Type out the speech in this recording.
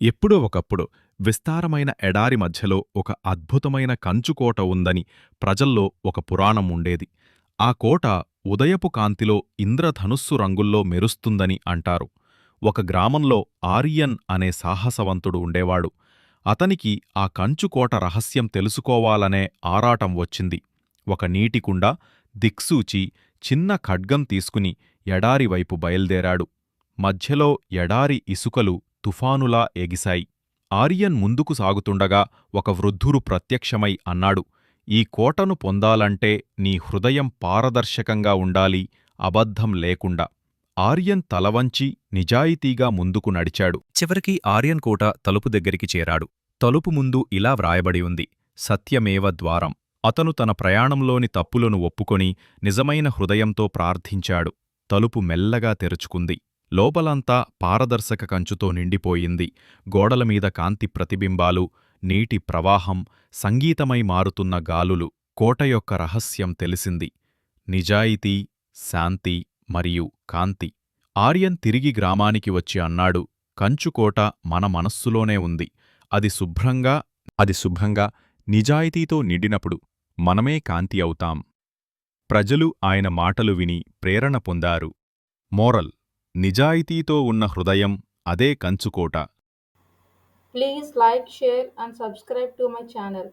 ఎప్పుడో ఒకప్పుడు విస్తారమైన ఎడారి మధ్యలో ఒక అద్భుతమైన కంచుకోట ఉందని ప్రజల్లో ఒక పురాణం ఉండేది. ఆ కోట ఉదయపు కాంతిలో ఇంద్రధనుస్సు రంగుల్లో మెరుస్తుందని అంటారు. ఒక గ్రామంలో ఆరియన్ అనే సాహసవంతుడు ఉండేవాడు. అతనికి ఆ కంచుకోట రహస్యం తెలుసుకోవాలనే ఆరాటం వచ్చింది. ఒక నీటికుండ దిక్సూచి చిన్న ఖడ్గం తీసుకుని ఎడారివైపు బయల్దేరాడు. మధ్యలో ఎడారి ఇసుకలు తుఫానులా ఎగిశాయి. ఆర్యన్ ముందుకు సాగుతుండగా ఒక వృద్ధురు ప్రత్యక్షమై అన్నాడు ఈ కోటను పొందాలంటే నీ హృదయం పారదర్శకంగా ఉండాలి అబద్ధం లేకుండా. ఆర్యన్ తలవంచి నిజాయితీగా ముందుకు నడిచాడు. చివరికి ఆర్యన్ కోట తలుపు దగ్గరికి చేరాడు. తలుపు ముందు ఇలా వ్రాయబడి ఉంది సత్యమేవ ద్వారం. అతను తన ప్రయాణంలోని తప్పులను ఒప్పుకొని నిజమైన హృదయంతో ప్రార్థించాడు. తలుపు మెల్లగా తెరుచుకుంది. లోపలంతా పారదర్శక కంచుతో నిండిపోయింది. గోడలమీద కాంతి ప్రతిబింబాలు నీటి ప్రవాహం సంగీతమై మారుతున్న గాలులు కోట యొక్క రహస్యం తెలిసింది. నిజాయితీ శాంతి మరియు కాంతి. ఆర్యన్ తిరిగి గ్రామానికి వచ్చి అన్నాడు కంచుకోట మన మనస్సులోనే ఉంది. అది శుభ్రంగా అది శుభ్రంగా నిజాయితీతో నిండినప్పుడు మనమే కాంతి అవుతాం. ప్రజలు ఆయన మాటలు విని ప్రేరణ పొందారు. మోరల్ నిజాయితీతో ఉన్న హృదయం అదే కంచుకోట please like share and subscribe to my channel